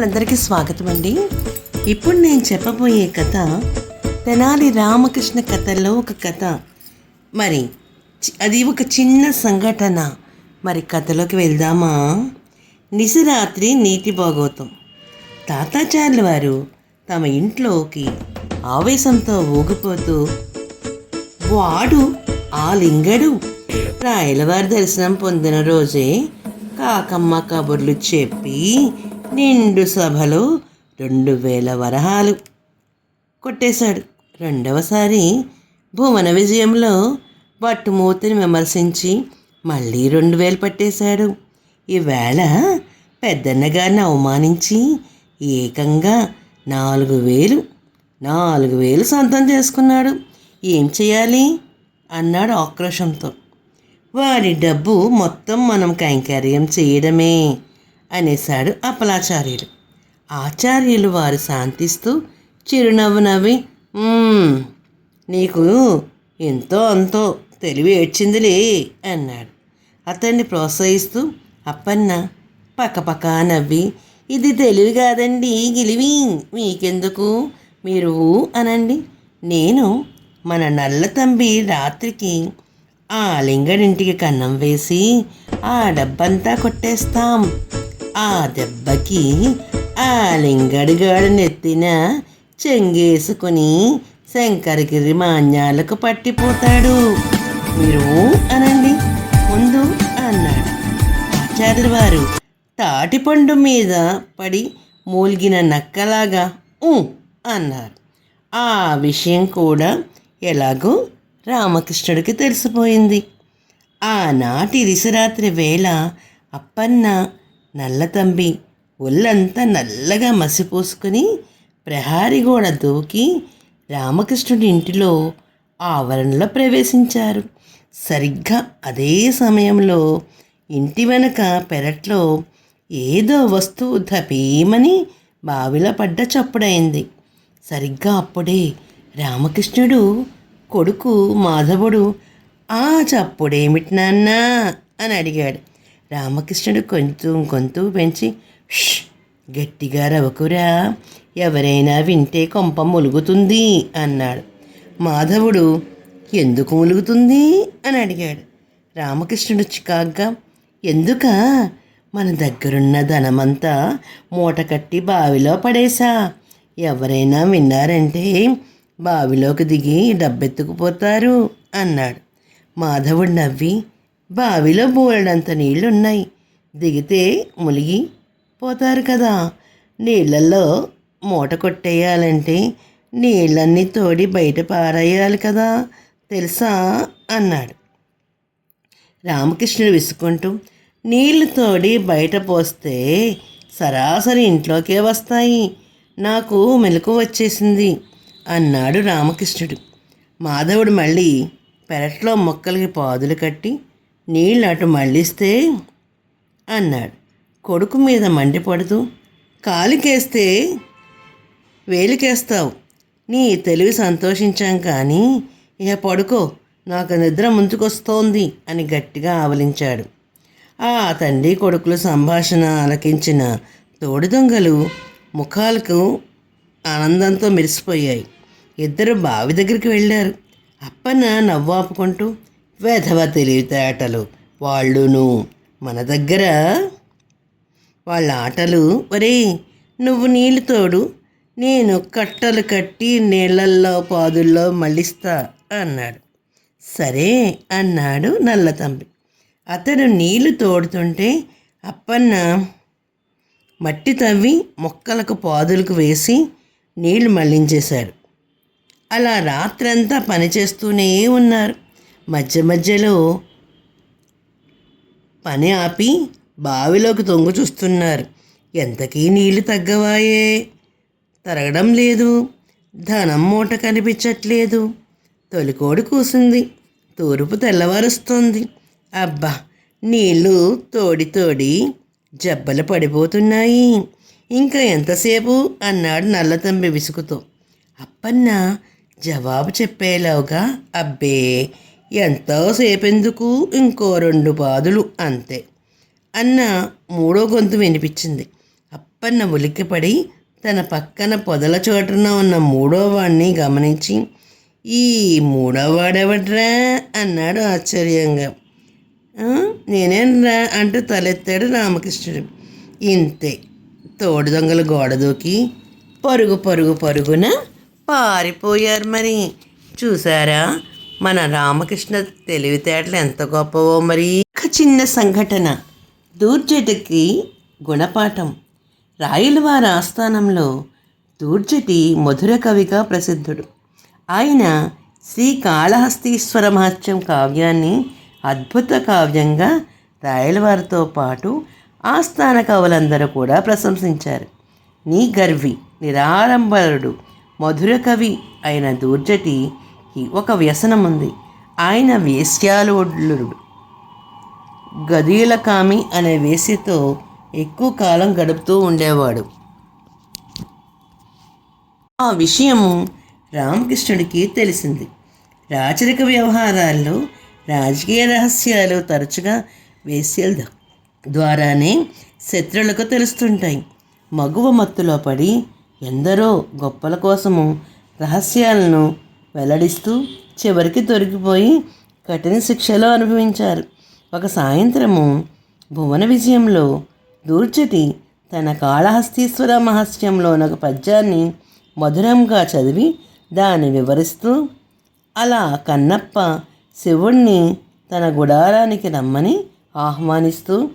ప్రేక్షకులందరికీ స్వాగతం అండి ఇప్పుడు నేను చెప్పబోయే కథ తెనాలి రామకృష్ణ కథల్లో ఒక కథ. మరి చి- అది ఒక చిన్న సంఘటన. మరి కథలోకి వెళ్దామా? నిశరాత్రి నీతి భాగవతం తాతాచార్యుల వారు తమ ఇంట్లోకి ఆవేశంతో ఊగిపోతూ వాడు ఆ లింగడు. రాయలవారి దర్శనం పొందిన రోజే కాకమ్మ కబుర్లు చెప్పి నిండు సభలో రెండు వేల వరహాలు కొట్టేశాడు. రెండవసారి భువన విజయంలో వట్టుమూతిని విమర్శించి మళ్ళీ రెండు వేలు పట్టేశాడు. ఈవేళ పెద్దన్న గారిని అవమానించి ఏకంగా నాలుగు వేలు నాలుగు వేలు సొంతం చేసుకున్నాడు. ఏం చేయాలి? అన్నాడు ఆక్రోషంతో వారి డబ్బు మొత్తం మనం కైంకర్యం చేయడమే. అనేశాడు అప్పలాచార్యులు. ఆచార్యులు వారు శాంతిస్తూ చిరునవ్వు నవ్వి నీకు ఎంతో అంతో తెలివి ఏడ్చిందిలే అన్నాడు. అతన్ని ప్రోత్సహిస్తూ అప్పన్న పక్కపక్క నవ్వి ఇది తెలివి కాదండి గిలివి మీకెందుకు? మీరు అనండి. నేను మన నల్ల తంబి రాత్రికి ఆ లింగడింటికి కన్నం వేసి ఆ డబ్బంతా కొట్టేస్తాం. ఆ దెబ్బకి ఆ లింగడిగాడు నెత్తిన చెంగేసుకుని శంకరగిరి మాన్యాలకు పట్టిపోతాడు. మీరు అనండి ముందు అన్నాడు. ఆచార్యుల వారు తాటిపండు మీద పడి మూలిగిన నక్కలాగా ఊ అన్నారు. ఆ విషయం కూడా ఎలాగో రామకృష్ణుడికి తెలిసిపోయింది. ఆనాటి రిసిరాత్రి వేళ అప్పన్న నల్లతంబి ఒళ్ళంతా నల్లగా మసిపోసుకుని ప్రహారి గోడ దూకి రామకృష్ణుడి ఇంటిలో ఆవరణలో ప్రవేశించారు. సరిగ్గా అదే సమయంలో ఇంటి వెనక పెరట్లో ఏదో వస్తువు ధపీమని బావిలో పడ్డ చప్పుడైంది. సరిగ్గా అప్పుడే రామకృష్ణుడు కొడుకు మాధవుడు ఆ చప్పుడేమిటి నాన్నా? అని అడిగాడు. రామకృష్ణుడు కొంచెం గొంతు పెంచి "ష్, గట్టిగా రవకురా ఎవరైనా వింటే కొంప ములుగుతుంది అన్నాడు. మాధవుడు ఎందుకు ములుగుతుంది? అని అడిగాడు. రామకృష్ణుడు చికాగ్గా ఎందుక? మన దగ్గరున్న ధనమంతా మూట కట్టి బావిలో పడేశా. ఎవరైనా విన్నారంటే బావిలోకి దిగి డబ్బెత్తుకుపోతారు అన్నాడు. మాధవుడు నవ్వి బావిలో బోలెడంత నీళ్ళున్నాయి. దిగితే మునిగి పోతారు కదా. నీళ్ళల్లో మూట కొట్టేయాలంటే నీళ్ళన్నీ తోడి బయట పారేయాలి కదా తెలుసా అన్నాడు. రామకృష్ణుడు విసుకుంటూ నీళ్ళు తోడి బయట పోస్తే సరాసరి ఇంట్లోకే వస్తాయి. నాకు మెలకు వచ్చేసింది అన్నాడు రామకృష్ణుడు. మాధవుడు మళ్ళీ పెరట్లో మొక్కలకి పాదులు కట్టి నీళ్ళు అటు మళ్ళిస్తే అన్నాడు. కొడుకు మీద మండిపడుతూ కాలికేస్తే వేలికేస్తావు. నీ తెలివి సంతోషించాం కానీ ఇక పడుకో నాకు నిద్ర ముంచుకొస్తోంది అని గట్టిగా ఆవలించాడు. ఆ తండ్రి కొడుకుల సంభాషణ ఆలకించిన తోడి దొంగలు ముఖాలకు ఆనందంతో మెరిసిపోయాయి. ఇద్దరు బావి దగ్గరికి వెళ్ళారు. అప్పన్న నవ్వాపుకుంటూ వేధవ తెలివితేటలు వాళ్ళును మన దగ్గర. వాళ్ళ ఆటలు ఒరే నువ్వు నీళ్ళు తోడు. నేను కట్టలు కట్టి నీళ్ళల్లో పాదుల్లో మళ్ళిస్తా అన్నాడు. సరే అన్నాడు నల్లతంబి అతడు నీళ్ళు తోడుతుంటే అప్పన్న మట్టి తవ్వి మొక్కలకు పాదులకు వేసి నీళ్ళు మళ్ళించేశాడు అలా రాత్రంతా పనిచేస్తూనే ఉన్నారు. మధ్య మధ్యలో పని ఆపి బావిలోకి తొంగు చూస్తున్నారు. ఎంతకీ నీళ్ళు తగ్గవాయే? తరగడం లేదు. ధనం మూట కనిపించట్లేదు. తొలికోడి కూసింది. తూర్పు తెల్లవారుస్తోంది. అబ్బా! నీళ్ళు తోడి తోడి జబ్బలు పడిపోతున్నాయి. ఇంకా ఎంతసేపు? అన్నాడు నల్లతంబి విసుగుతో. అప్పన్న జవాబు చెప్పేలాగా అబ్బే! ఎంతోసేపెందుకు ఇంకో రెండు పాదులు అంతే. అన్న మూడో గొంతు వినిపించింది. అప్పన్న ఉలిక్కిపడి తన పక్కన పొదల చోటున ఉన్న మూడో వాడిని గమనించి ఈ మూడో వాడెవడ్రా అన్నాడు ఆశ్చర్యంగా. "ఆ, నేనేంరా అంటూ తలెత్తాడు రామకృష్ణుడు. ఇంతే. తోడు దొంగలు గోడ దూకి పరుగు పరుగు పరుగున పారిపోయారు మరి. చూసారా? మన రామకృష్ణ తెలివితేటలు ఎంత గొప్పవో మరి. ఒక చిన్న సంఘటన. దూర్జటికి గుణపాఠం. రాయలవారి ఆస్థానంలో దూర్జటి మధుర కవిగా ప్రసిద్ధుడు. ఆయన శ్రీ కాళహస్తీశ్వర మహత్యం కావ్యాన్ని అద్భుత కావ్యంగా రాయలవారితో పాటు ఆస్థాన కవులందరూ కూడా ప్రశంసించారు. నీ గర్వి నిరాడంబరుడు మధుర కవి అయిన దూర్జటి ఒక వ్యసనం ఉంది. ఆయన వేశ్యాలోడులుడు గదీలకామి అనే వేసితో ఎక్కువ కాలం గడుపుతూ ఉండేవాడు. ఆ విషయము రామకృష్ణుడికి తెలిసింది. రాచరిక వ్యవహారాల్లో రాజకీయ రహస్యాలు తరచుగా వేశ్యల ద్వారానే శత్రులకు తెలుస్తుంటాయి. మగువ మత్తులో పడి ఎందరో గొప్పల కోసము రహస్యాలను వెల్లడిస్తూ చివరికి దొరికిపోయి కఠిన శిక్షలు అనుభవించారు. ఒక సాయంత్రము భువన విజయంలో దూర్చటి తన కాళహస్తీశ్వర మహస్యంలోని ఒక పద్యాన్ని మధురంగా చదివి దాన్ని వివరిస్తూ అలా కన్నప్ప శివుణ్ణి తన గుడారానికి రమ్మని ఆహ్వానిస్తూ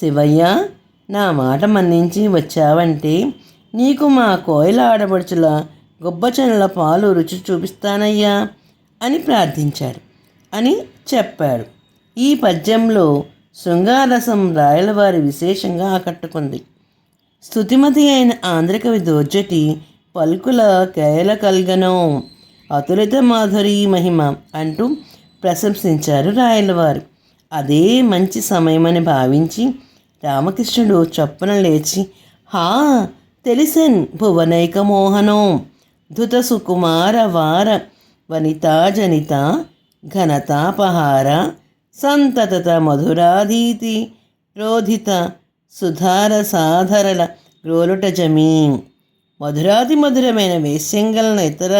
శివయ్య నా మాట మన్నించి వచ్చావంటే నీకు మా కోయిల ఆడబడుచుల గుబ్బచనుల పాలు రుచి చూపిస్తానయ్యా అని ప్రార్థించాడు. అని చెప్పాడు. ఈ పద్యంలో శృంగారసం రాయలవారి విశేషంగా ఆకట్టుకుంది. స్థుతిమతి అయిన ఆంధ్రకవి దోర్జటి పలుకుల కేల కల్గనం అతులిత మాధురి మహిమ అంటూ ప్రశంసించారు రాయలవారు. అదే మంచి సమయమని భావించి రామకృష్ణుడు చప్పున లేచి హా తెలిసెన్ భువనైక మోహనం ధృత సుకుమార వార వనితా జనిత ఘనతాపహార సంతతత మధురాధీతి రోధిత సుధార సాధరల రోలుట జమీ. మధురాతి మధురమైన వేశ్యంగలన ఇతర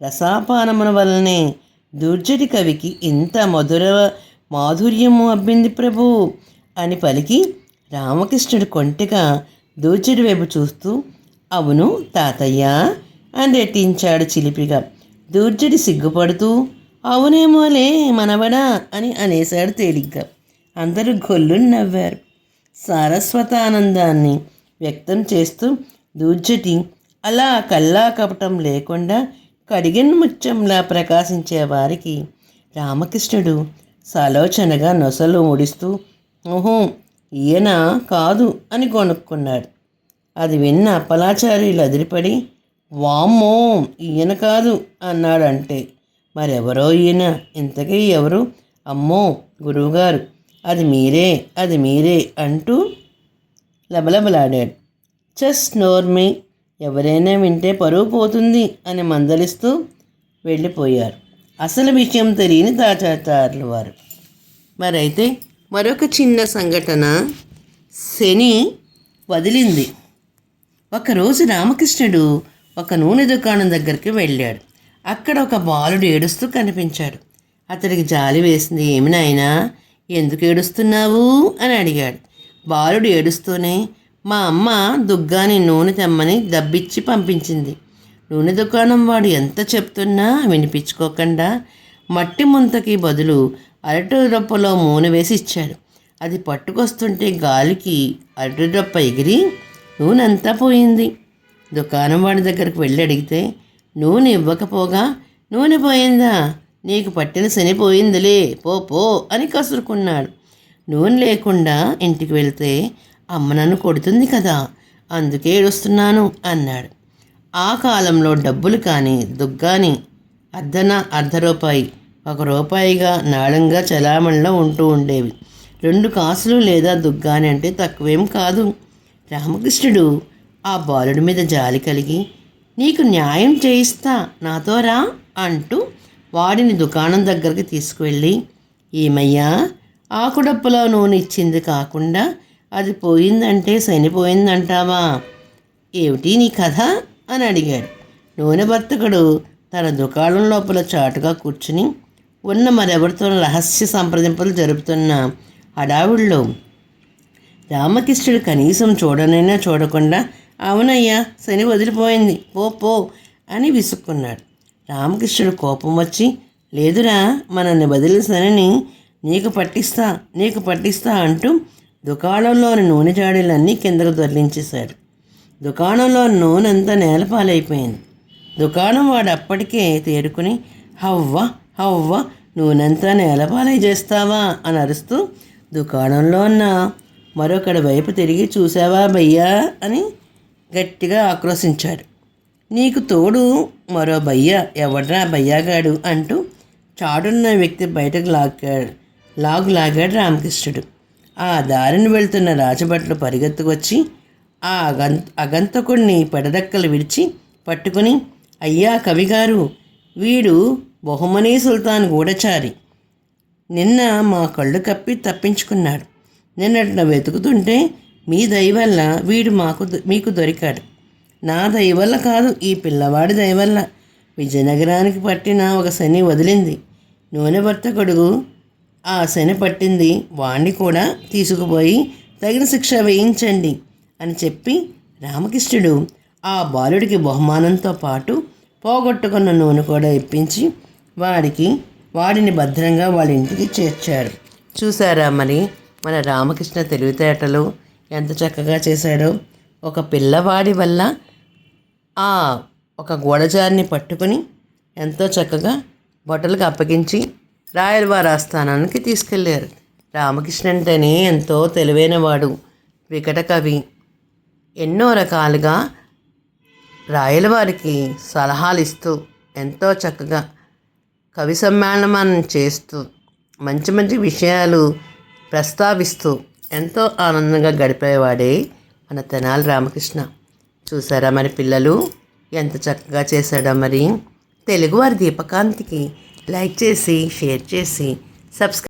రసాపానముల వలనే దుర్జటి కవికి ఇంత మధుర మాధుర్యము అబ్బింది ప్రభు అని పలికి రామకృష్ణుడు కొంటెగా దూర్జటి వైపు చూస్తూ అవును తాతయ్య అని రెట్టించాడు చిలిపిగా. దూర్జుడి సిగ్గుపడుతూ అవునేమోలే మనవడా అని అనేశాడు తేలిగ్గా. అందరూ గొల్లు నవ్వారు. సారస్వతానందాన్ని వ్యక్తం చేస్తూ దూర్జటి అలా కల్లా కపటం లేకుండా కడిగిన ముత్యంలా ప్రకాశించే వారికి రామకృష్ణుడు సాలోచనగా నొసలు ముడిస్తూ ఓహో ఈయన కాదు అని కొనుక్కున్నాడు అది విన్న అప్పలాచార్యులు అదిరిపడి వామ్మో ఈయన కాదు అన్నాడంటే. మరెవరో ఈయన? ఇంతకీ ఎవరు? అమ్మో గురువుగారు అది మీరే అది మీరే అంటూ లబలబలాడాడు. చెస్ నోర్మి ఎవరైనా వింటే పరువు పోతుంది అని మందలిస్తూ వెళ్ళిపోయారు. అసలు విషయం తెలియని దాచాచారులు వారు. మరైతే మరొక చిన్న సంఘటన శని వదిలింది. ఒకరోజు రామకృష్ణుడు ఒక నూనె దుకాణం దగ్గరికి వెళ్ళాడు. అక్కడ ఒక బాలుడు ఏడుస్తూ కనిపించాడు. అతడికి జాలి వేసింది ఏమి నాయనా ఎందుకు ఏడుస్తున్నావు? అని అడిగాడు. బాలుడు ఏడుస్తూనే మా అమ్మ దుగ్గాని నూనె తెమ్మని దబ్బిచ్చి పంపించింది. నూనె దుకాణం వాడు ఎంత చెప్తున్నా వినిపించుకోకుండా మట్టి ముంతకి బదులు అరటి రొప్పలో నూనె వేసి ఇచ్చాడు. అది పట్టుకొస్తుంటే గాలికి అరటి రొప్ప ఎగిరి నూనె అంతా పోయింది. దుకాణం వాడి దగ్గరికి వెళ్ళి అడిగితే నూనె ఇవ్వకపోగా నూనె పోయిందా? నీకు పట్టిన శని పోయిందిలే పో పో అని కసురుకున్నాడు. నూనె లేకుండా ఇంటికి వెళ్తే అమ్మ నన్ను కొడుతుంది కదా అందుకే ఏడుస్తున్నాను అన్నాడు. ఆ కాలంలో డబ్బులు కానీ దుగ్గాని అర్ధన అర్ధ రూపాయి ఒక రూపాయిగా నాళంగా చలామణిలో ఉంటూ ఉండేవి. రెండు కాసులు లేదా దుగ్గాని అంటే తక్కువేం కాదు. రామకృష్ణుడు ఆ బాలుడి మీద జాలి కలిగి నీకు న్యాయం చేయిస్తా నాతో రా అంటూ వాడిని దుకాణం దగ్గరికి తీసుకువెళ్ళి ఏమయ్యా ఆకుడప్పులో నూనె ఇచ్చింది కాకుండా అది పోయిందంటే చనిపోయిందంటావా? ఏమిటి నీ కథ? అని అడిగాడు. నూనె భర్తకుడు తన దుకాణం లోపల చాటుగా కూర్చుని ఉన్న మరెవరితో రహస్య సంప్రదింపులు జరుపుతున్న హడావుల్లో రామకృష్ణుడు కనీసం చూడనైనా చూడకుండా అవునయ్యా శని వదిలిపోయింది. పో పో అని విసుక్కున్నాడు. రామకృష్ణుడు కోపం వచ్చి లేదురా మనల్ని వదిలిన శనిని నీకు పట్టిస్తా నీకు పట్టిస్తా అంటూ దుకాణంలోని నూనె జాడీలన్నీ కిందకు దొర్లించేశాడు దుకాణంలో నూనె అంతా నేలపాలైపోయింది. దుకాణం వాడు అప్పటికే తేరుకుని హవ్వ హవ్వ నూనెంతా నేలపాలై చేస్తావా? అని అరుస్తూ దుకాణంలో ఉన్న మరొకడి వైపు తిరిగి చూసావా భయ్యా అని గట్టిగా ఆక్రోశించాడు. నీకు తోడు మరో భయ్య ఎవడ్రా భయ్యాగాడు అంటూ చాటున్న వ్యక్తి బయటకు లాగాడు. లాగు లాగాడు రామకృష్ణుడు. ఆ దారిని వెళ్తున్న రాజభట్లు పరిగెత్తుకొచ్చి ఆ అగం అగంతకుడిని పెడదక్కలు విడిచి పట్టుకుని అయ్యా కవిగారు వీడు బహుమనీ సుల్తాన్ గూఢచారి. నిన్న మా కళ్ళు కప్పి తప్పించుకున్నాడు. నిన్నట్న వెతుకుతుంటే మీ దయ వల్ల వీడు మాకు దొ- మీకు దొరికాడు. నా దయ వల్ల కాదు ఈ పిల్లవాడి దయ వల్ల. విజయనగరానికి పట్టిన ఒక శని వదిలింది. నూనె కొడుకు ఆ శని పట్టింది. వాణ్ణి కూడా తీసుకుపోయి తగిన శిక్ష వేయించండి అని చెప్పి రామకృష్ణుడు ఆ బాలుడికి బహుమానంతో పాటు పోగొట్టుకున్న నూనె కూడా ఇప్పించి వాడికి వాడిని భద్రంగా వాళ్ళ ఇంటికి చేర్చారు. చూసారా మరి మన రామకృష్ణ తెలివితేటలు? ఎంత చక్కగా చేశాడో. ఒక పిల్లవాడి వల్ల ఆ ఒక గోడజారిని పట్టుకుని ఎంతో చక్కగా బొట్టలకు అప్పగించి రాయలవారి ఆస్థానానికి తీసుకెళ్ళారు రామకృష్ణ అంటేనే ఎంతో తెలివైనవాడు వికట కవి. ఎన్నో రకాలుగా రాయలవారికి సలహాలు ఇస్తూ ఎంతో చక్కగా కవి సమ్మేళనం చేస్తూ మంచి మంచి విషయాలు ప్రస్తావిస్తూ ఎంతో ఆనందంగా గడిపేవాడే మన తెనాలి రామకృష్ణ. చూసారా మరి పిల్లలు? ఎంత చక్కగా చేశాడో మరి? తెలుగువారి దీపకాంతికి లైక్ చేసి షేర్ చేసి సబ్స్క్రైబ్